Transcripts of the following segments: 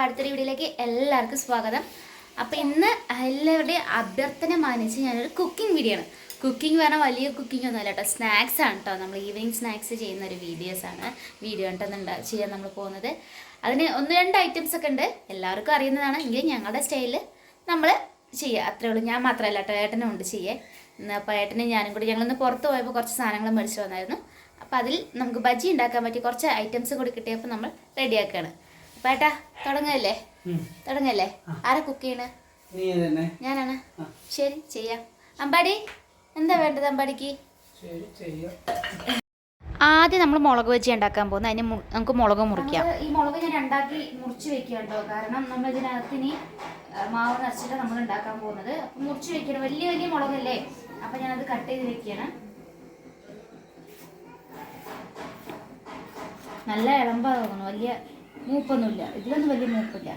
അപ്പോൾ അടുത്തൊരു വീഡിയോയിലേക്ക് എല്ലാവർക്കും സ്വാഗതം. അപ്പോൾ ഇന്ന് എല്ലാവരുടെയും അഭ്യർത്ഥന മാനിച്ച് ഞാനൊരു കുക്കിംഗ് വീഡിയോ ആണ്. കുക്കിംഗ് പറഞ്ഞാൽ വലിയ കുക്കിംഗ് ഒന്നുമല്ല കേട്ടോ. സ്നാക്സ് ആണ് കേട്ടോ. നമ്മൾ ഈവനിങ് സ്നാക്സ് ചെയ്യുന്ന ഒരു വീഡിയോസ് ആണ് വീഡിയോ ഉണ്ടെന്നുണ്ട് ചെയ്യാൻ നമ്മൾ പോകുന്നത്. അതിന് ഒന്ന് രണ്ട് ഐറ്റംസ് ഒക്കെ ഉണ്ട്. എല്ലാവർക്കും അറിയുന്നതാണ്. എങ്കിലും ഞങ്ങളുടെ സ്റ്റൈലിൽ നമ്മൾ ചെയ്യുക. അത്രേ ഉള്ളൂ. ഞാൻ മാത്രമല്ല കേട്ടോ. ഏട്ടനും ഉണ്ട് ചെയ്യേ. അപ്പോൾ ഏട്ടനും ഞാനും കൂടി ഞങ്ങളൊന്ന് പുറത്ത് പോയപ്പോൾ കുറച്ച് സാധനങ്ങൾ മേടിച്ചു വന്നായിരുന്നു. അപ്പോൾ അതിൽ നമുക്ക് ബജി ഉണ്ടാക്കാൻ പറ്റിയ കുറച്ച് ഐറ്റംസ് കൂടി കിട്ടിയപ്പോൾ നമ്മൾ റെഡിയാക്കുകയാണ് ഏട്ടാ തുടങ്ങല്ലേ. തുടങ്ങല്ലേ? ആരാ കുക്ക് ചെയ്യണ? ഞാനാണ്. ശരി ചെയ്യാം. അമ്പാടി എന്താ വേണ്ടത് അമ്പാടിക്ക്? ശരി ചെയ്യാം. ആദ്യം നമ്മൾ മുളക് വെച്ച് ഉണ്ടാക്കാൻ പോകുന്നത് അതിന് നമുക്ക് മുളക് മുറിക്കാം. ഈ മുളക് ഞാൻ ഉണ്ടാക്കി മുറിച്ച് വെക്കുക കേട്ടോ. കാരണം നമ്മൾ ഇതിനകത്ത് ഇനി മാവ് നിറച്ചിട്ട് നമ്മൾ ഉണ്ടാക്കാൻ പോകുന്നത്. അപ്പം മുറിച്ച് വെക്കണം. വലിയ വലിയ മുളകല്ലേ? അപ്പം ഞാനത് കട്ട് ചെയ്ത് വെക്കുകയാണ്. നല്ല ഇളമ്പാ തോന്നുന്നു. വലിയ മൂപ്പൊന്നുമില്ല. ഇതിലൊന്നും വലിയ മൂപ്പില്ല.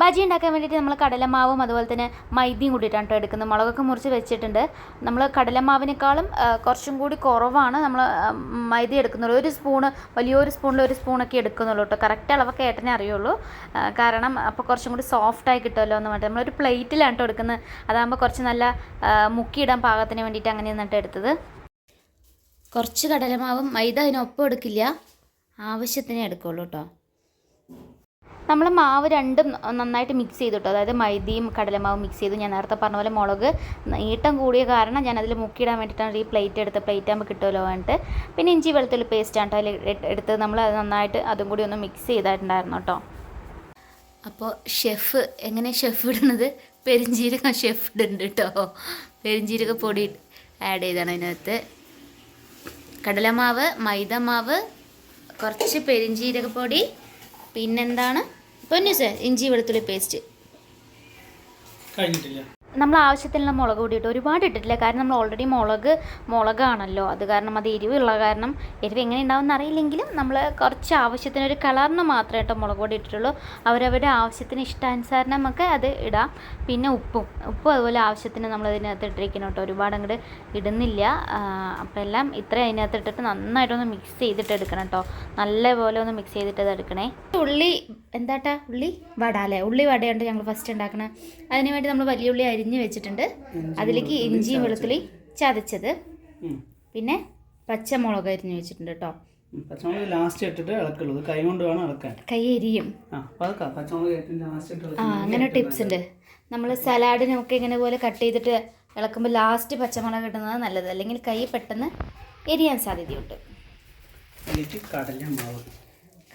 ബജി ഉണ്ടാക്കാൻ വേണ്ടിയിട്ട് നമ്മൾ കടലമാവും അതുപോലെ തന്നെ മൈദയും കൂടിയിട്ടാണ് കേട്ടോ എടുക്കുന്നത്. മുളകൊക്കെ മുറിച്ച് വെച്ചിട്ടുണ്ട്. നമ്മൾ കടലമാവിനേക്കാളും കുറച്ചും കൂടി കുറവാണ് നമ്മൾ മൈദ എടുക്കുന്നത്. ഒരു സ്പൂണ് വലിയൊരു സ്പൂണിൽ ഒരു സ്പൂണൊക്കെ എടുക്കുന്നുള്ളൂ കേട്ടോ കറക്റ്റ് അളവൊക്കെ ഏട്ടനെ അറിയുള്ളൂ. കാരണം അപ്പോൾ കുറച്ചും കൂടി സോഫ്റ്റായി കിട്ടുമല്ലോ എന്ന് പറഞ്ഞിട്ട് നമ്മളൊരു പ്ലേറ്റിലാണ് കേട്ടോ എടുക്കുന്നത്. അതാകുമ്പോൾ കുറച്ച് നല്ല മുക്കിയിടാൻ പാകത്തിന് വേണ്ടിയിട്ട് അങ്ങനെ നിന്നിട്ട് എടുത്തത്. കുറച്ച് കടലമാവും മൈദ അതിനൊപ്പം എടുക്കില്ല. ആവശ്യത്തിന് എടുക്കുള്ളൂ കേട്ടോ നമ്മൾ മാവ് രണ്ടും നന്നായിട്ട് മിക്സ് ചെയ്തു കേട്ടോ അതായത് മൈദയും കടലമാവും മിക്സ് ചെയ്തു. ഞാൻ നേരത്തെ പറഞ്ഞ പോലെ മുളക് നീട്ടം കൂടിയ കാരണം ഞാൻ അതിൽ മുക്കിയിടാൻ വേണ്ടിയിട്ടാണ് ഈ പ്ലേറ്റ് എടുത്ത്. പ്ലേറ്റ് ആകുമ്പോൾ കിട്ടുമല്ലോ പറഞ്ഞിട്ട്. പിന്നെ ഇഞ്ചി വെളുത്തുള്ളി പേസ്റ്റ് ആണ് അതിൽ എടുത്ത് നമ്മൾ അത് നന്നായിട്ട് അതും കൂടി ഒന്ന് മിക്സ് ചെയ്തിട്ടുണ്ടായിരുന്നു കേട്ടോ അപ്പോൾ ഷെഫ് എങ്ങനെ ഷെഫ് ഇടുന്നത്? പെരിഞ്ജീരകം ഷെഫ് ഇടുന്നുണ്ട് കേട്ടോ പെരിഞ്ജീരക പൊടി ആഡ് ചെയ്താണ് അതിനകത്ത്. കടലമാവ് മൈദമാവ് കുറച്ച് പെരിഞ്ചീരകപ്പൊടി പിന്നെന്താണ്? പൊന്നു സാർ ഇഞ്ചി വെളുത്തുള്ളി പേസ്റ്റ് കഴിഞ്ഞിട്ടില്ല. നമ്മൾ ആവശ്യത്തിനുള്ള മുളക് പൊടി ഇട്ട് ഒരുപാട് ഇട്ടിട്ടില്ല. കാരണം നമ്മൾ ഓൾറെഡി മുളക് മുളകാണല്ലോ. അത് കാരണം അത് എരിവുള്ള കാരണം എരിവ് എങ്ങനെ ഉണ്ടാവുമെന്ന് അറിയില്ലെങ്കിലും നമ്മൾ കുറച്ച് ആവശ്യത്തിന് ഒരു കളറിന് മാത്രമേ കേട്ടോ മുളക് പൊടി ഇട്ടിട്ടുള്ളൂ. അവരവരുടെ ആവശ്യത്തിന് ഇഷ്ടാനുസരണം നമുക്ക് അത് ഇടാം. പിന്നെ ഉപ്പും ഉപ്പും അതുപോലെ ആവശ്യത്തിന് നമ്മൾ അതിനകത്ത് ഇട്ടിരിക്കണം കേട്ടോ. ഒരുപാട് അങ്ങോട്ട് ഇടുന്നില്ല. അപ്പോൾ എല്ലാം ഇത്രയും അതിനകത്ത് ഇട്ടിട്ട് നന്നായിട്ടൊന്ന് മിക്സ് ചെയ്തിട്ട് എടുക്കണം കേട്ടോ. നല്ലപോലെ ഒന്ന് മിക്സ് ചെയ്തിട്ട് അത് എടുക്കണേ. ഉള്ളി എന്താട്ടാ ഉള്ളി? വട അല്ലേ? ഉള്ളി വടയുണ്ട് ഞങ്ങൾ ഫസ്റ്റ് ഉണ്ടാക്കണേ. അതിന് വേണ്ടി നമ്മൾ വലിയ ഉള്ളി അരിഞ്ഞ് വെച്ചിട്ടുണ്ട്. അതിലേക്ക് ഇഞ്ചിയും വെളുത്തുള്ളി ചതച്ചത്. പിന്നെ പച്ചമുളക് അരിഞ്ഞ് വെച്ചിട്ടുണ്ട് കേട്ടോ. പച്ചമുളക് ലാസ്റ്റ് ഇട്ടിട്ട് ഇളക്കുള്ളൂ. കൈ കൊണ്ട് വേണം ഇളക്കാൻ. കൈ എരിയും. ആ അങ്ങനെ ടിപ്സ് ഉണ്ട്. നമ്മൾ സലാഡിനൊക്കെ ഇങ്ങനെ പോലെ കട്ട് ചെയ്തിട്ട് ഇളക്കുമ്പോൾ ലാസ്റ്റ് പച്ചമുളക് ഇടുന്നത് നല്ലത്. അല്ലെങ്കിൽ കൈ പെട്ടെന്ന് എരിയാൻ സാധ്യതയുണ്ട്. കടലമാവ്.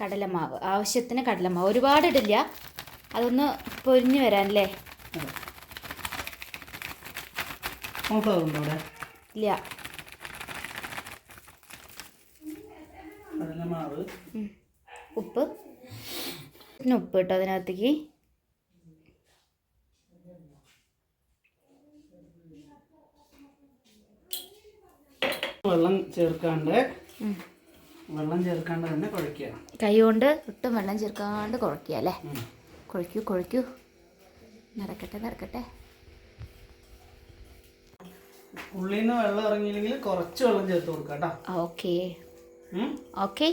കടല കടലമാവ്. ആവശ്യത്തിന് കടലമാവ്. ഒരുപാട് ഇടില്ല. അതൊന്ന് പൊരിഞ്ഞു വരാനല്ലേ അതെ കോൺഫ്ലവർ ഉണ്ടോ അവിടെ ഇല്ല. ഉപ്പ്. പിന്നെ ഉപ്പ് ഇട്ടോ അതിനകത്തേക്ക്. വെള്ളം ചേർക്കാണ്ട്. വെള്ളം ചേർക്കാണ്ട് തന്നെ കുഴക്കുക കൈ കൊണ്ട് ഒട്ടും വെള്ളം ചേർക്കാണ്ട് കുഴക്കുക അല്ലേ? കുഴക്കൂ കുഴക്കൂ നടക്കട്ടെ നിറക്കട്ടെ നിറക്കട്ടെ ഉള്ളിൽ നിന്ന് വെള്ളം ഇറങ്ങിയില്ലെങ്കിൽ കുറച്ച് വെള്ളം ചേർത്ത് കൊടുക്കുക കേട്ടോ. ഓക്കെ. ഉം. ഓക്കെ.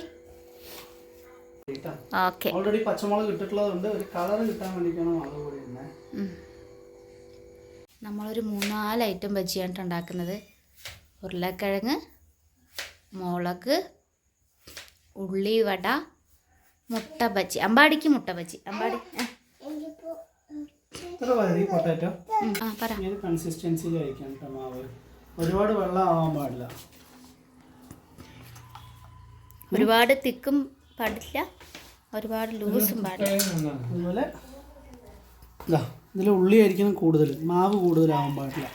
ഓക്കെ. ഓൾറെഡി പച്ചമുളക് ഇട്ടിട്ടുള്ളതുകൊണ്ട് ഒരു കളർ കിട്ടാൻ വേണ്ടിയിട്ടാണ് മുളക് പൊടി ഇടുന്നത് നമ്മളൊരു മൂന്നാൽ ഐറ്റം ബജിയാണ് ഉണ്ടാക്കുന്നത്. ഉരുളക്കിഴങ്ങ് മുളക് ഉള്ളി വട മുട്ട ബജി. അമ്പാടിക്ക് മുട്ട ബജി. അമ്പാടി. ഇത്ര മതി പൊട്ടാറ്റോ കേട്ടോ മാവ്. ഒരുപാട് വെള്ളം ആവാൻ പാടില്ല. ഒരുപാട് തിക്കും പാടില്ല. ഒരുപാട് ലൂസും പാടില്ല. അതുപോലെ ഇതാ ഇതിൽ ഉള്ളി ആയിരിക്കണം കൂടുതൽ. മാവ് കൂടുതലാവാൻ പാടില്ല.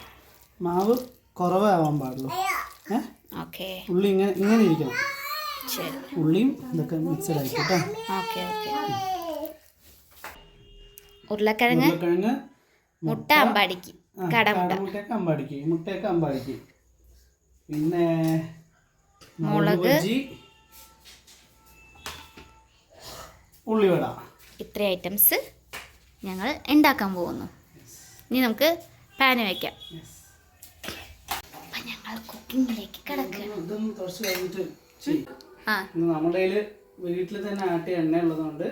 മാവ് കുറവാവാൻ ഏ? ഓക്കെ. ഉള്ളി ഇങ്ങനെ ഇങ്ങനെ ഇരിക്കണം. ഉള്ളിയും ഇതൊക്കെ മിക്സഡ് ആയിരിക്കും കേട്ടോ ഓക്കെ ഓക്കെ. ഉരുളക്കിഴങ്ങ് ഉരുളക്കിഴങ്ങ് മുട്ട അമ്പാടിക്ക് കടമുട്ട. കാടമുട്ടയൊക്കെ അമ്പാടിക്ക് മുട്ടയൊക്കെ അമ്പാടിക്ക്. പിന്നെ മുളക്. ഉള്ളിവട. ഇത്ര ഐറ്റംസ് ഞങ്ങൾ ഉണ്ടാക്കാൻ പോകുന്നു. ഇനി നമുക്ക് പാന് വയ്ക്കാം അപ്പം ഞങ്ങൾ കുക്കിങ്ങിലേക്ക് കിടക്കുക ഇതൊന്ന് കുറച്ച് കഴിഞ്ഞിട്ട് ചെയ്യും. ആ. ഇന്ന് നമ്മുടെ വീട്ടിൽ തന്നെ ആട്ടിയ എണ്ണ ഉള്ളതുകൊണ്ട്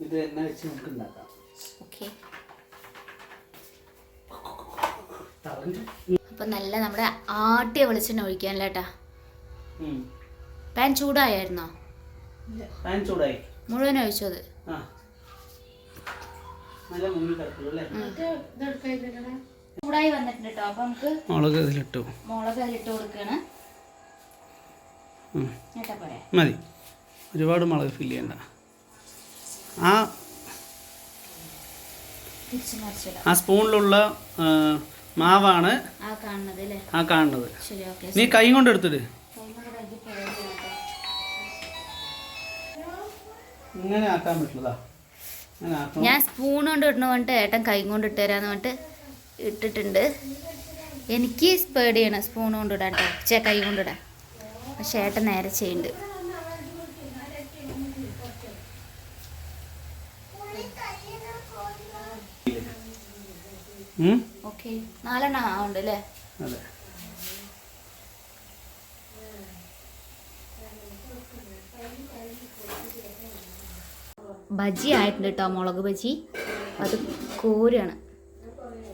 ഇത് എണ്ണ വെച്ച് നമുക്ക് ഉണ്ടാക്കാം. ഓക്കെ അപ്പം നല്ല നമ്മുടെ ആട്ടിയ വെളിച്ചെണ്ണ ഒഴിക്കാനല്ലേ ഏട്ടാ. പാൻ ചൂടായിരുന്നോ പാൻ ചൂടായി. മുഴുവൻ ഒഴിച്ചോ അത് ചൂടായി വന്നിട്ടുണ്ട് കേട്ടോ അപ്പം നമുക്ക് മുളക് അതിലിട്ടു. മുളക് അതിലിട്ട്. പോരെ. മതി. ഒരുപാട് മുളക് ഫില്ല് ചെയ്യണ്ട. ആ ആ സ്പൂണിലുള്ള മാവാണ് ആ കാണുന്നത് നീ കൈ കൊണ്ട് എടുത്തിട്ട് ഇങ്ങനെ ആക്കാൻ പറ്റുള്ളതാ ഞാൻ സ്പൂൺ കൊണ്ട് ഇടണ പറഞ്ഞിട്ട് ഏട്ടൻ കൈ കൊണ്ട് ഇട്ടുതരാന്ന് പറഞ്ഞിട്ട് ഇട്ടിട്ടുണ്ട്. എനിക്ക് പേടിയാണ് സ്പൂൺ കൊണ്ട് ഇടാൻ കേട്ടോ ചേ കൈ കൊണ്ട് ഇടാൻ. പക്ഷെ ഏട്ടൻ നേരെ ചെയ്യുന്നുണ്ട് ഉം? ഓക്കെ നാലെണ്ണം ആവുണ്ട് അല്ലേ അതെ. ബജി ആയിട്ടുണ്ട് കേട്ടോ മുളക് ബജി. അത് കോരാണ്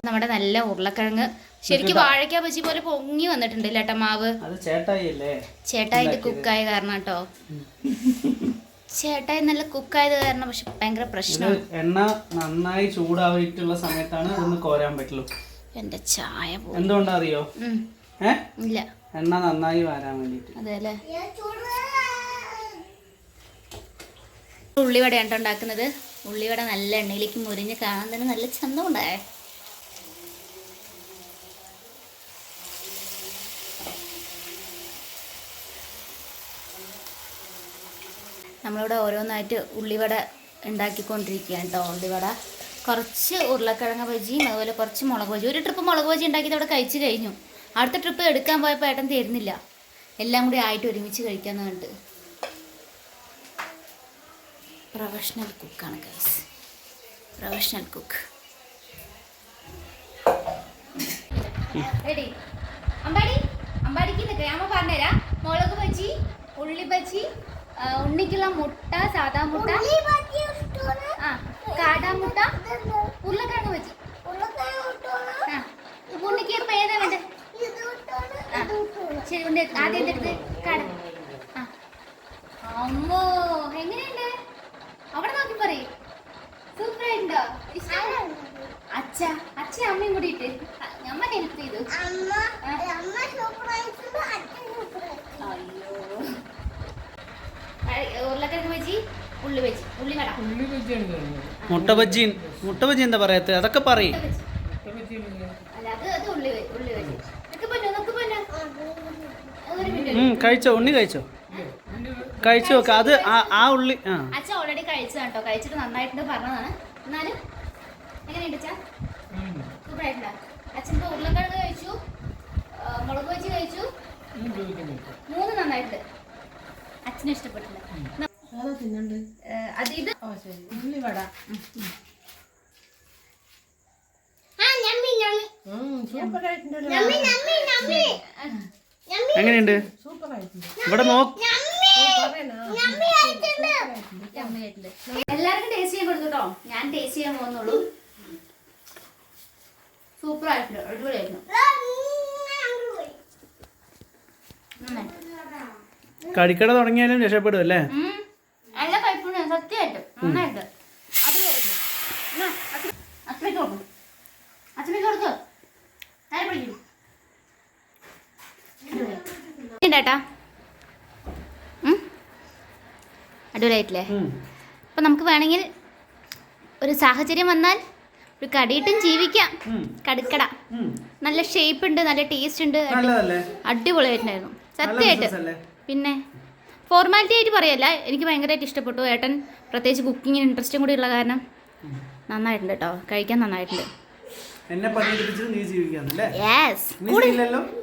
നമ്മുടെ നല്ല ഉരുളക്കിഴങ്ങ്. ശരിക്കും വാഴയ്ക്ക ബജി പോലെ പൊങ്ങി വന്നിട്ടുണ്ട് ചേട്ടാ മാവ്? അത് ചേട്ടായി അല്ലേ ചേട്ടായി ഇത് കുക്കായ കാരണം കേട്ടോ ചേട്ടായി നല്ല കുക്കായത് കാരണം പക്ഷെ ഭയങ്കര പ്രശ്നം എണ്ണ നന്നായി ചൂടായിട്ടുള്ള സമയത്താണ് ഇതൊന്ന് കോരാൻ പറ്റുള്ളൂ. എന്റെ ചായ എന്തുകൊണ്ടാ അറിയോ ഇല്ല. എണ്ണ നന്നായി വരാൻ വേണ്ടിട്ട് അതെ അല്ലേ? ഉള്ളിവട ഉണ്ടാക്കുന്നത്. ഉള്ളിവട നല്ല എണ്ണയിലേക്ക് മുരിഞ്ഞ് കാണാൻ തന്നെ നല്ല ചന്തമുണ്ടായേ. നമ്മളിവിടെ ഓരോന്നായിട്ട് ഉള്ളിവട ഉണ്ടാക്കിക്കൊണ്ടിരിക്കുകയാണ് കേട്ടോ ഉള്ളിവട കുറച്ച് ഉരുളക്കിഴങ്ങ് ബജിയും അതുപോലെ കുറച്ച് മുളക് ബജി. ഒരു ട്രിപ്പ് മുളക് ബജി ഉണ്ടാക്കിയത് അവിടെ കഴിച്ചു കഴിഞ്ഞു. അടുത്ത ട്രിപ്പ് എടുക്കാൻ പോയപ്പോൾ ഏട്ടൻ തരുന്നില്ല. എല്ലാം കൂടി ആയിട്ട് ഒരുമിച്ച് കഴിക്കാമെന്ന് പറഞ്ഞിട്ട് professional കുക്കാണ് guys professional cook. Ready Ambadi? അമ്പാടിക്ക് നിൽക്കാം അമ്മ പറഞ്ഞുതരാം. മുളക് ബജി ഉള്ളി ആ, ഉണ്ണിക്കുള്ള മുട്ട സാധാ മുട്ട. ആ കാടാമുട്ട ഉരുളക്കിഴങ്ങ് വെച്ച്. ഉണ്ണിക്ക് ഇപ്പൊ ഏതാ വേണ്ടത്? ശരി ഉണ്ട് ആദ്യം എന്തെടുത്ത് കാട ആ അമ്മോ എങ്ങനെയുണ്ട് അവിടെ നോക്കി പറയ് സൂപ്പർ ആയിട്ടുണ്ടോ ഇഷ്ടം അച്ഛ അച്ഛ അമ്മയും കൂടി ഇട്ട് അമ്മ ഹെൽപ്പ് ചെയ്തു അയ്യോ ഉരുളക്കിഴങ്ങ് വെച്ചി ഉള്ളി വെച്ചി ഉള്ളി കട മുട്ട ബജ്ജി മുട്ട ബജ്ജി എന്താ പറയാത്ത? അതൊക്കെ പറയും. അല്ല അത് അത് ഉള്ളി വെ- ഉള്ളി വെച്ചി. നിക്ക് പൊന്നോ നിക്ക് പൊന്നോ. ഒരു മിനിറ്റ് കഴിച്ചോ? ഉണ്ണി കഴിച്ചോ? കഴിച്ചു നോക്ക. അത് ആ- ഉള്ളി ആ. അച്ഛൻ ഓൾറെഡി കഴിച്ചതാണ് കേട്ടോ കഴിച്ചിട്ട് നന്നായിട്ടുണ്ട് പറഞ്ഞതാണ്. എന്നാലും എങ്ങനെയുണ്ട് അച്ഛാ സൂപ്പർ ആയിട്ടുണ്ടോ അച്ഛൻ ഇപ്പോൾ ഉരുളക്കിഴങ്ങ് കഴിച്ചു ആ, മുളക് വെച്ച് കഴിച്ചു മൂന്ന് നന്നായിട്ടുണ്ട് അച്ഛനും ഇഷ്ടപ്പെട്ടില്ല ഏ, അത് ഇത് എങ്ങനെയുണ്ട്? ഇവിടെ നോക്ക് എല്ലാവർക്കും ടേസ്റ്റ് ചെയ്യാൻ കൊടുത്തു കേട്ടോ. ഞാൻ ടേസ്റ്റ് ചെയ്യാൻ പോകുന്നുള്ളൂ. സൂപ്പർ ആയിട്ടുണ്ട്. അടിപൊളിയായിരുന്നു. കടിക്കട തുടങ്ങിയാലും രക്ഷപ്പെടും അല്ലേ ഉം. നല്ല കൈപ്പുണ്യം സത്യമായിട്ട് നന്നായിട്ട് അടിപൊളിയായിട്ട് എന്നാ, അച്ഛ- അച്ഛനേക്ക് കൊടുക്കും അച്ഛനേക്ക് കൊടുക്കോ നേരെ പിടിക്കും ചേട്ടാ അടിപൊളിയായിട്ടില്ലേ. അപ്പം നമുക്ക് വേണമെങ്കിൽ ഒരു സാഹചര്യം വന്നാൽ ഒരു കടിയിട്ടും ജീവിക്കാം. കടുക്കട. നല്ല ഷേപ്പ് ഉണ്ട് നല്ല ടേസ്റ്റ് ഉണ്ട്. അടിപൊളിയായിട്ടുണ്ടായിരുന്നു. സത്യമായിട്ട്. പിന്നെ ഫോർമാലിറ്റി ആയിട്ട് പറയല്ല. എനിക്ക് ഭയങ്കരമായിട്ട് ഇഷ്ടപ്പെട്ടു. ഏട്ടൻ പ്രത്യേകിച്ച് കുക്കിങ്ങിന് ഇൻട്രസ്റ്റും കൂടി ഉള്ള കാരണം നന്നായിട്ടുണ്ട് കേട്ടോ കഴിക്കാൻ നന്നായിട്ടുണ്ട്.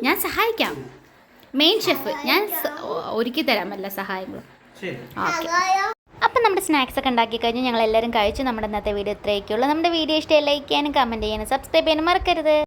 ഞാൻ സഹായിക്കാം. മെയിൻ ഷെഫ് ഞാൻ ഒരുക്കി തരാം എല്ലാ സഹായങ്ങളും. അപ്പം നമ്മുടെ സ്നാക്സ് ഒക്കെ ഉണ്ടാക്കി കഴിഞ്ഞ് ഞങ്ങൾ എല്ലാവരും കഴിച്ചു നമ്മുടെ ഇന്നത്തെ വീഡിയോ ഇത്രയൊക്കെയുള്ളൂ. നമ്മുടെ വീഡിയോ ഇഷ്ടമായി ലൈക്ക് ചെയ്യാനും കമന്റ് ചെയ്യാനും സബ്സ്ക്രൈബ് ചെയ്യാനും മറക്കരുത്.